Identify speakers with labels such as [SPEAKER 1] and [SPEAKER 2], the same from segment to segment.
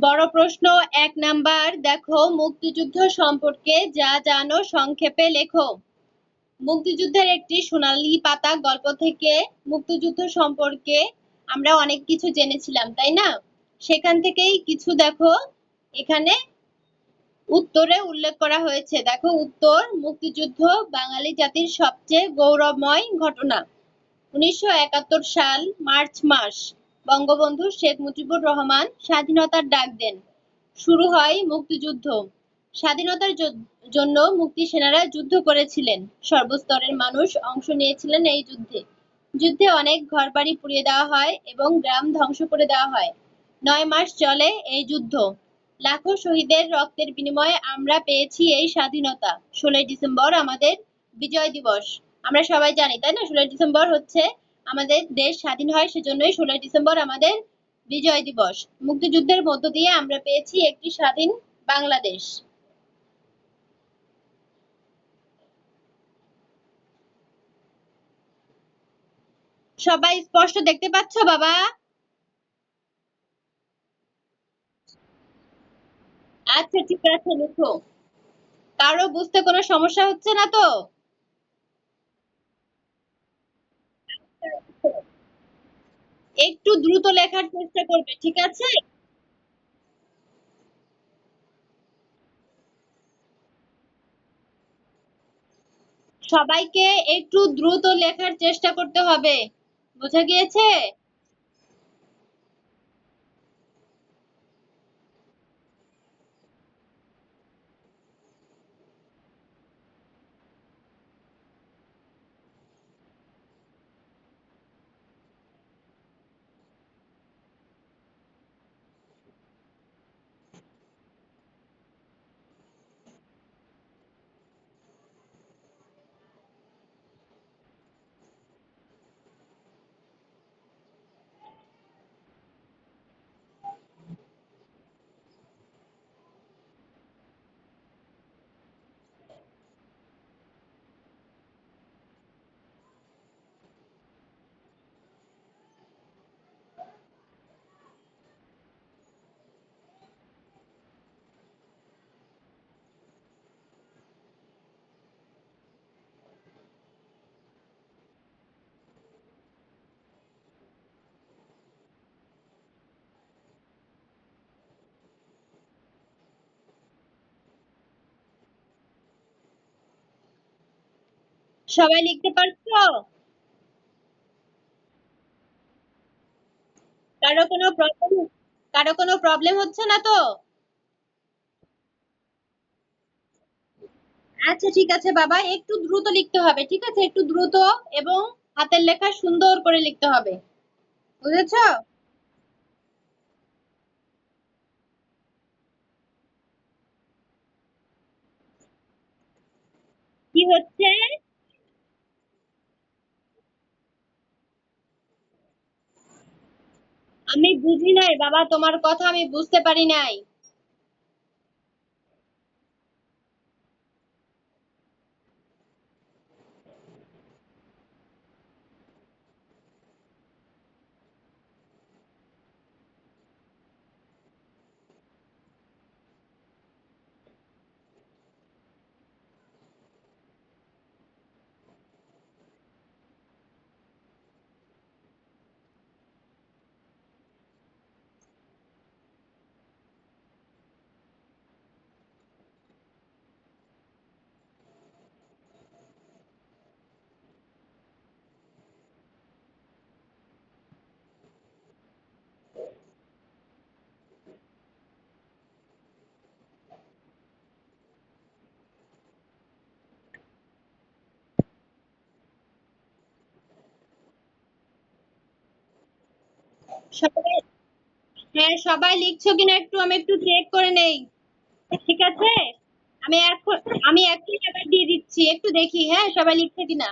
[SPEAKER 1] বড় প্রশ্ন, এক নাম্বার, দেখো মুক্তিযুদ্ধ সম্পর্কে যা জানো সংক্ষেপে লেখো। মুক্তিযুদ্ধের একটি সোনালী পাতা গল্প থেকে মুক্তিযুদ্ধ সম্পর্কে আমরা অনেক কিছু জেনেছিলাম, তাই না? সেখান থেকেই কিছু দেখো। এখানে উত্তরে উল্লেখ করা হয়েছে, দেখো উত্তর, মুক্তিযুদ্ধ বাঙালি জাতির সবচেয়ে গৌরবময় ঘটনা। উনিশশো একাত্তর সাল, মার্চ মাস। বঙ্গবন্ধু শেখ মুজিবুর রহমান স্বাধীনতার ডাক দেন। শুরু হয় মুক্তিযুদ্ধ। স্বাধীনতার জন্য মুক্তি সেনারা যুদ্ধ করেছিলেন। সর্বস্তরের মানুষ অংশ নিয়েছিলেন এই যুদ্ধে। যুদ্ধে অনেক ঘরবাড়ি পুড়িয়ে দেওয়া হয় এবং গ্রাম ধ্বংস করে দেওয়া হয়। নয় মাস চলে এই যুদ্ধ। লাখো শহীদের রক্তের বিনিময়ে আমরা পেয়েছি এই স্বাধীনতা। ষোলোই ডিসেম্বর আমাদের বিজয় দিবস। আমরা সবাই জানি, তাই না? ষোলোই ডিসেম্বর হচ্ছে আমাদের দেশ স্বাধীন হয় সেজন্যই ষোলোই ডিসেম্বর আমাদের বিজয় দিবস। মুক্তিযুদ্ধের মধ্য দিয়ে আমরা পেয়েছি একটি স্বাধীন বাংলাদেশ। সবাই স্পষ্ট দেখতে পাচ্ছ, বাবা? আচ্ছা ঠিক আছে, লিখো। কারও বুঝতে কোনো সমস্যা হচ্ছে না তো? একটু দ্রুত লেখার চেষ্টা করবে, ঠিক আছে? সবাইকে একটু দ্রুত লেখার চেষ্টা করতে হবে, বোঝা গিয়েছে? সবাই লিখতে পারছ? কারও কোনো প্রবলেম কারও কোনো প্রবলেম হচ্ছে না তো? আচ্ছা ঠিক আছে বাবা, একটু দ্রুত লিখতে হবে, ঠিক আছে? একটু দ্রুত এবং হাতের লেখা সুন্দর করে লিখতে হবে। বুঝেছ? কি হচ্ছে? আমি বুঝি নাই বাবা তোমার কথা আমি বুঝতে পারি নাই। সবাই হ্যাঁ সবাই লিখছো কিনা একটু, আমি একটু চেক করে নেই। ঠিক আছে? আমি এখন আমি এখন আবার দিয়ে দিচ্ছি, একটু দেখি হ্যাঁ সবাই লিখছে কিনা?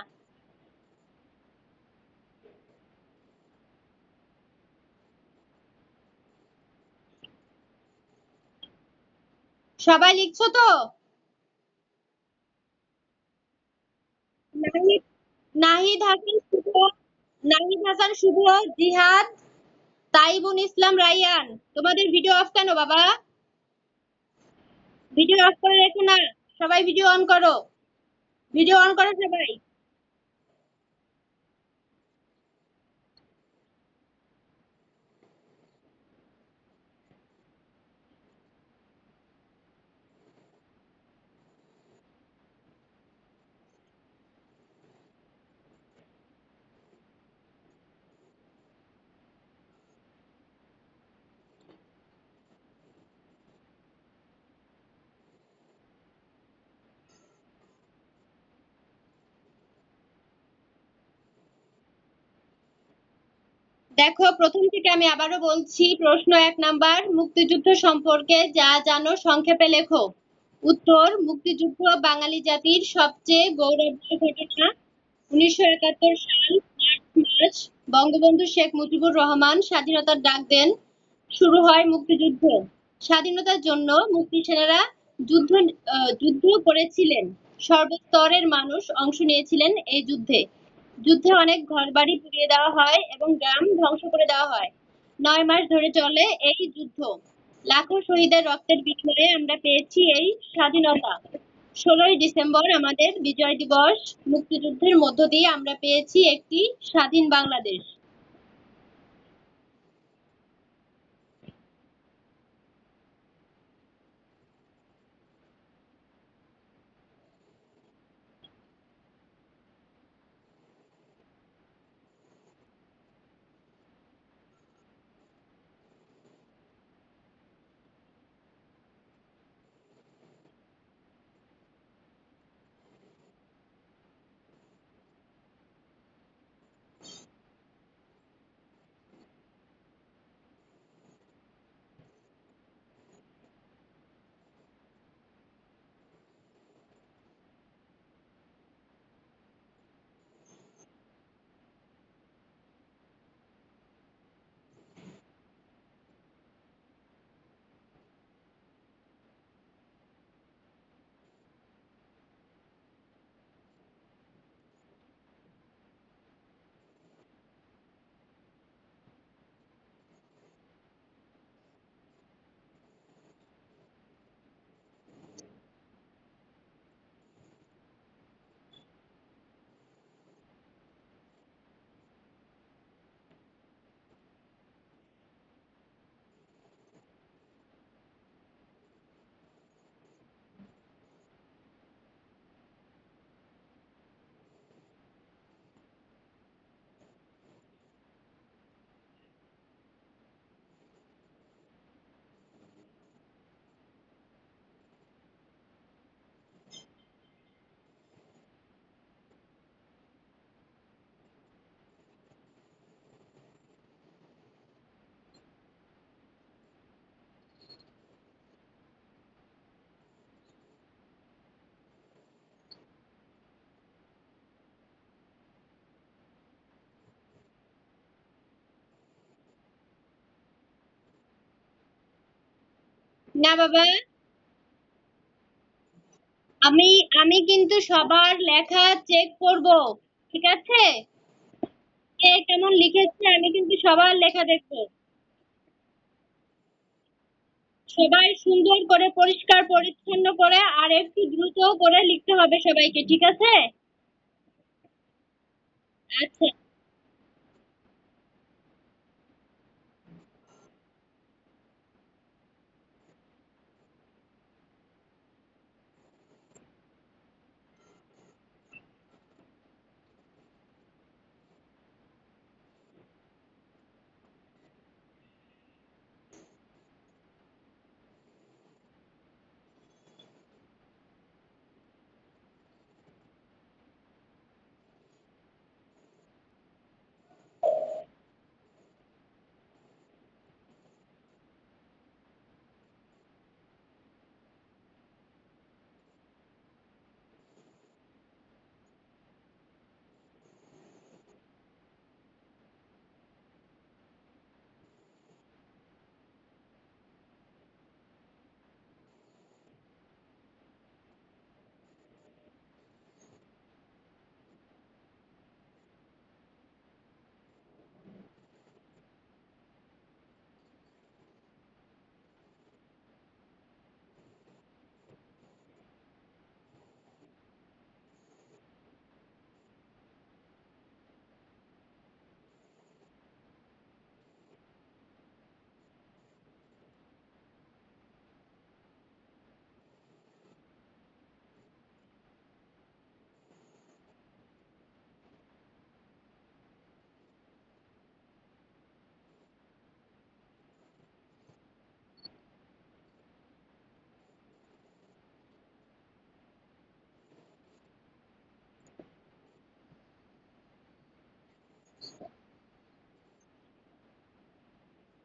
[SPEAKER 1] সবাই লিখছো তো? নাহিদ নাহিদ হাসান শুভ, নাহিদ হাসান শুভ, জিহাদ। সাইবুন ইসলাম রায়ান, তোমাদের ভিডিও অফ কেন বাবা? ভিডিও অফ করে রেখো না, সবাই ভিডিও অন করো। ভিডিও অন করো সবাই। দেখো, প্রথম থেকে আমি আবারও বলছি, প্রশ্ন এক নাম্বার, মুক্তিযুদ্ধ সম্পর্কে যা জানো সংক্ষেপে লেখো। উত্তর, মুক্তিযুদ্ধ বাঙালি জাতির সবচেয়ে গৌরবের ঘটনা। উনিশশো একাত্তর সাল, মার্চ বঙ্গবন্ধু শেখ মুজিবুর রহমান স্বাধীনতার ডাক দেন। শুরু হয় মুক্তিযুদ্ধ। স্বাধীনতার জন্য মুক্তি সেনারা যুদ্ধ যুদ্ধ করেছিলেন। সর্বস্তরের মানুষ অংশ নিয়েছিলেন এই যুদ্ধে। যুদ্ধে অনেক ঘরবাড়ি পুড়িয়ে দেওয়া হয় এবং গ্রাম ধ্বংস করে দেওয়া হয়। নয় মাস ধরে চলে এই যুদ্ধ। লাখো শহীদের রক্তের বিনিময়ে আমরা পেয়েছি এই স্বাধীনতা। ষোলোই ডিসেম্বর আমাদের বিজয় দিবস। মুক্তিযুদ্ধের মধ্য দিয়ে আমরা পেয়েছি একটি স্বাধীন বাংলাদেশ। না বাবা। আমি আমি কিন্তু সবার লেখা চেক করব, ঠিক আছে? কে কেমন লিখেছে, আমি কিন্তু সবার লেখা দেখব। সবাই সুন্দর করে পরিষ্কার, পরিচ্ছন্ন করে আর একটু দ্রুত করে লিখতে হবে সবাইকে, ঠিক আছে? আচ্ছা।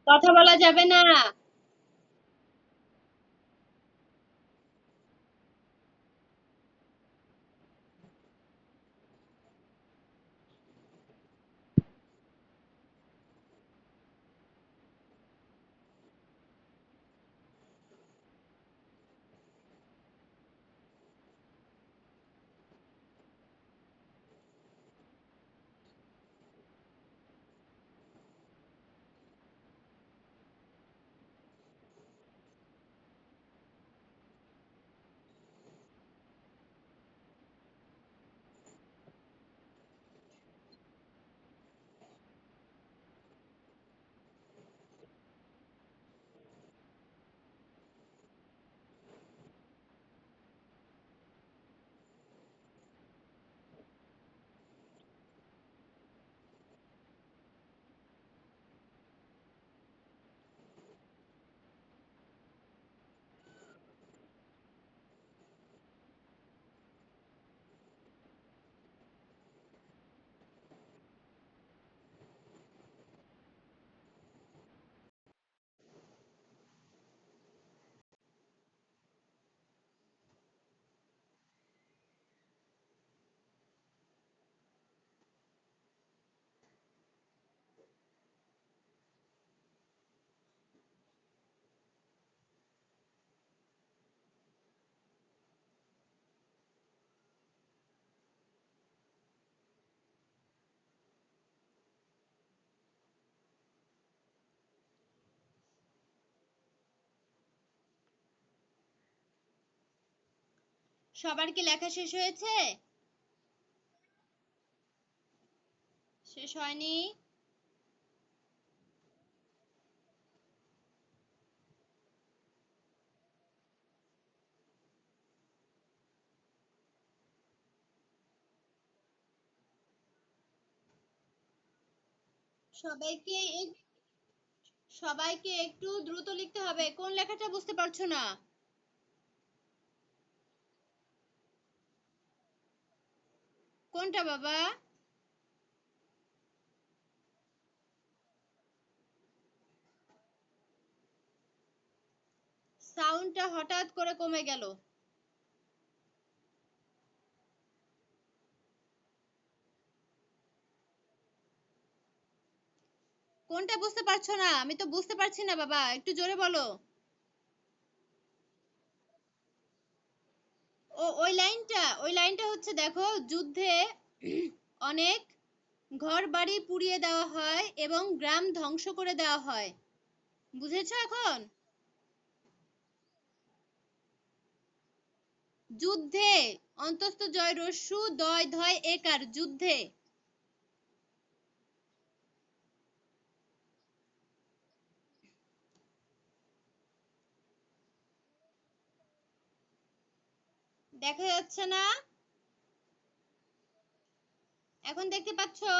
[SPEAKER 1] কথা বলা যাবে না। সবার কি লেখা শেষ হয়েছে? শেষ হয়নি? সবাইকে সবাইকে একটু দ্রুত লিখতে হবে। কোন লেখাটা বুঝতে পারছ না? কোনটা বাবা? সাউন্ডটা হঠাৎ করে কমে গেল। কোনটা বুঝতে পারছ না? আমি তো বুঝতে পারছি না বাবা, একটু জোরে বলো। ও, ওই লাইনটা ওই লাইনটা হচ্ছে দেখো, যুদ্ধে অনেক ঘর বাড়ি পুড়িয়ে দেওয়া হয় এবং গ্রাম ধ্বংস করে দেওয়া হয়। বুঝেছ এখন? যুদ্ধে, অন্তস্থ জয় রস্যু দয় ধয় একার যুদ্ধে। দেখা যাচ্ছে না। এখন দেখতে পাচ্ছো?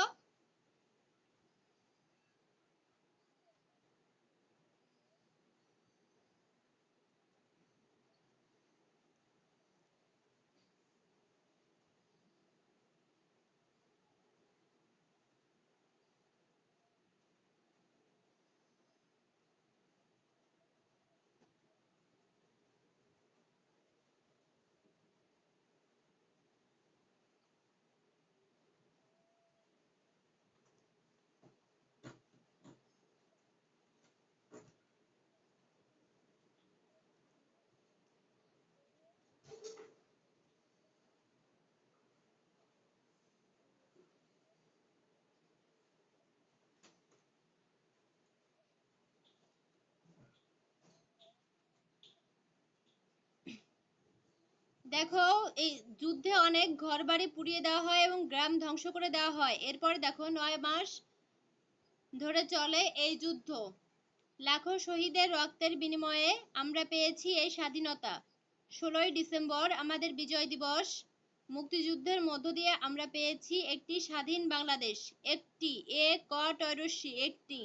[SPEAKER 1] দেখো, এই যুদ্ধে অনেক ঘরবাড়ি পুড়িয়ে দেওয়া হয় এবং গ্রাম ধ্বংস করে দেওয়া হয়। এরপরে দেখো, নয় মাস ধরে চলে এই যুদ্ধ। লাখো শহীদের রক্তের বিনিময়ে আমরা পেয়েছি এই স্বাধীনতা। ষোলোই ডিসেম্বর, আমাদের বিজয় দিবস। মুক্তিযুদ্ধের মধ্য দিয়ে আমরা পেয়েছি একটি স্বাধীন বাংলাদেশ, একটি, এ, ক একটি।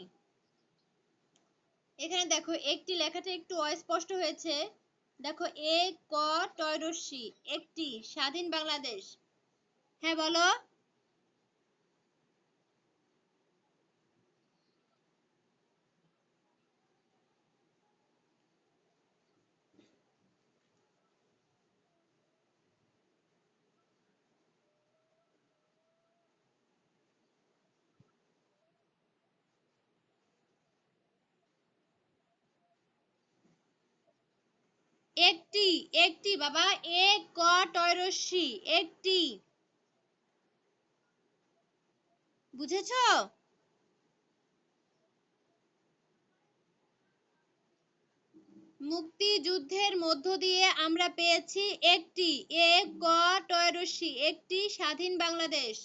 [SPEAKER 1] এখানে দেখো, একটি লেখাটা একটু অস্পষ্ট হয়েছে। দেখো এ ক টয়রশ্মি একটি স্বাধীন বাংলাদেশ। হ্যাঁ বলো। একটি একটি, বাবা এক ক টয়রস্যি একটি। বুঝেছ? মুক্তিযুদ্ধের মধ্য দিয়ে আমরা পেয়েছি একটি এক ক টয়রস্যি একটি স্বাধীন বাংলাদেশ।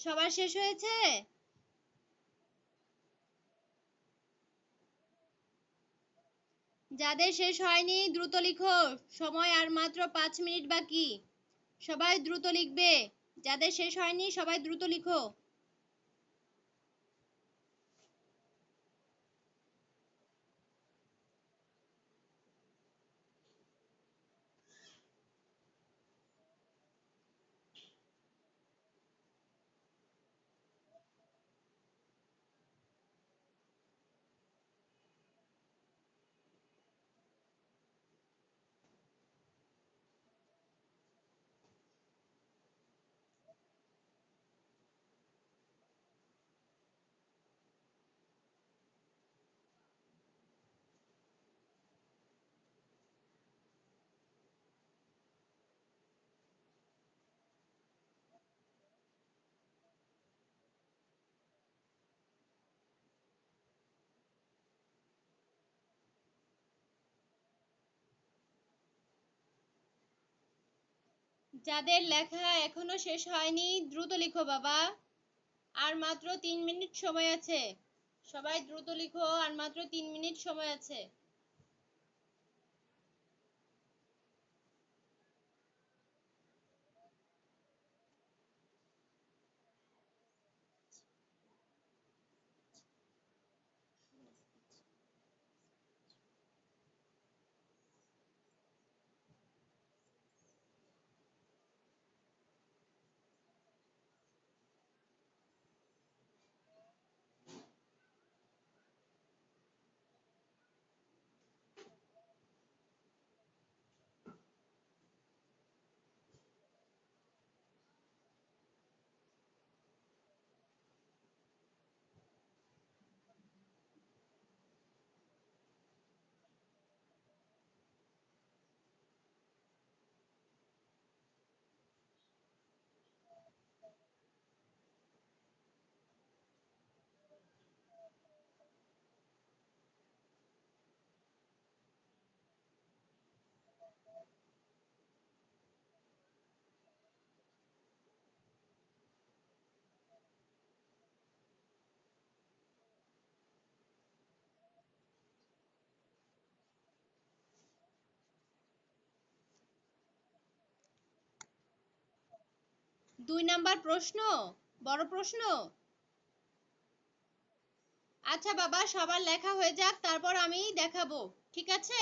[SPEAKER 1] সবার শেষ হয়েছে? যাদের শেষ হয়নি, দ্রুত লিখো। সময় আর মাত্র পাঁচ মিনিট বাকি। সবাই দ্রুত লিখবে। যাদের শেষ হয়নি, সবাই দ্রুত লিখো। যাদের লেখা এখনও শেষ হয়নি, দ্রুত লিখো বাবা। আর মাত্র তিন মিনিট সময় আছে। সবাই দ্রুত লিখো, আর মাত্র তিন মিনিট সময় আছে। দুই নাম্বার প্রশ্ন, বড় প্রশ্ন। আচ্ছা বাবা, সবার লেখা হয়ে যাক, তারপর আমি দেখাবো, ঠিক আছে?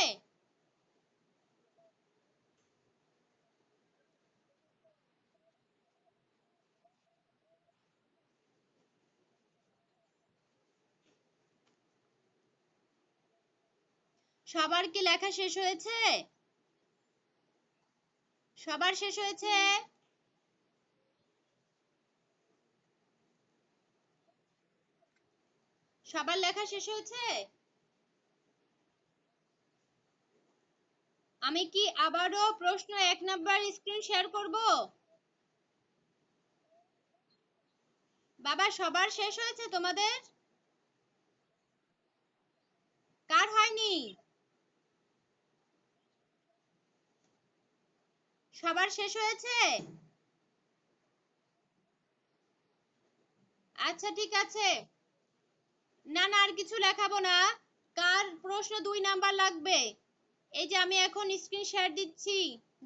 [SPEAKER 1] সবার কি লেখা শেষ হয়েছে? সবার শেষ হয়েছে? সবার লেখা শেষ হয়েছে? আমি কি আবারও প্রশ্ন এক নাম্বার স্ক্রিন শেয়ার করব? বাবা, সবার শেষ হয়েছে তোমাদের? কার হয়নি? সবার শেষ হয়েছে? আচ্ছা ঠিক আছে। না না, আর কিছু লেখাবো না। কার প্রশ্ন দুই নাম্বার লাগবে? এই যে আমি এখন স্ক্রিন শেয়ার দিচ্ছি,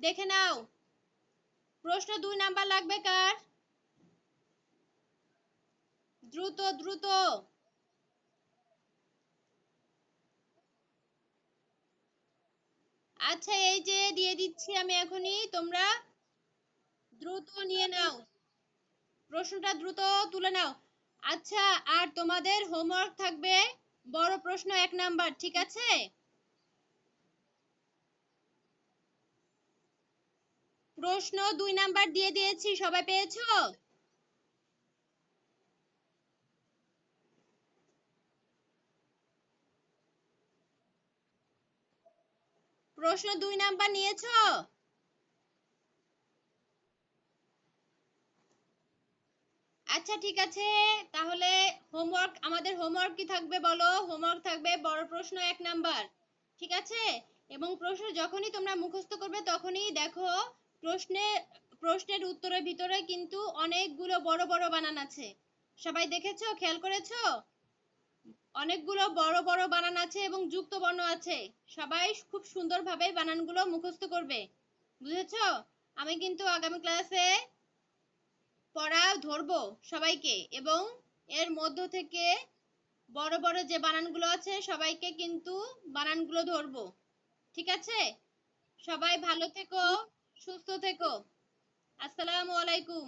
[SPEAKER 1] দেখে নাও। প্রশ্ন দুই নাম্বার লাগবে কার? দ্রুত দ্রুত। আচ্ছা এই যে দিয়ে দিচ্ছি আমি এখনই, তোমরা দ্রুত নিয়ে নাও। প্রশ্নটা দ্রুত তুলে নাও। আচ্ছা আর তোমাদের হোমওয়ার্ক থাকবে? বড় প্রশ্ন, এক নাম্বার, ঠিক আছে? প্রশ্ন দুই নাম্বার দিয়ে দিয়েছি, সবাই পেয়েছ? প্রশ্ন দুই নাম্বার নিয়েছো? আচ্ছা ঠিক আছে। তাহলে হোমওয়ার্ক আমাদের হোমওয়ার্ক কি থাকবে বলো? হোমওয়ার্ক থাকবে বড় প্রশ্ন এক নাম্বার। ঠিক আছে? এবং প্রশ্ন যখনই তোমরা মুখস্থ করবে তখনই দেখো প্রশ্নে, প্রশ্নের উত্তরের ভিতরে কিন্তু অনেকগুলো বড় বড় বানান আছে। সবাই দেখেছ? খেয়াল করেছ? অনেকগুলো বড় বড় বানান আছে এবং যুক্ত বর্ণ আছে। সবাই খুব সুন্দরভাবে বানানগুলো মুখস্থ করবে। বুঝেছ? আমি কিন্তু আগামী ক্লাসে পড়া ধরব সবাইকে এবং এর মধ্য থেকে বড় বড় যে বানানগুলো আছে সবাইকে কিন্তু বানানগুলো ধরব। ঠিক আছে? সবাই ভালো থেকো, সুস্থ থেকো। আসসালামু আলাইকুম।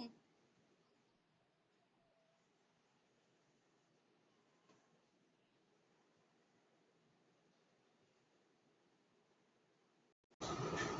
[SPEAKER 1] you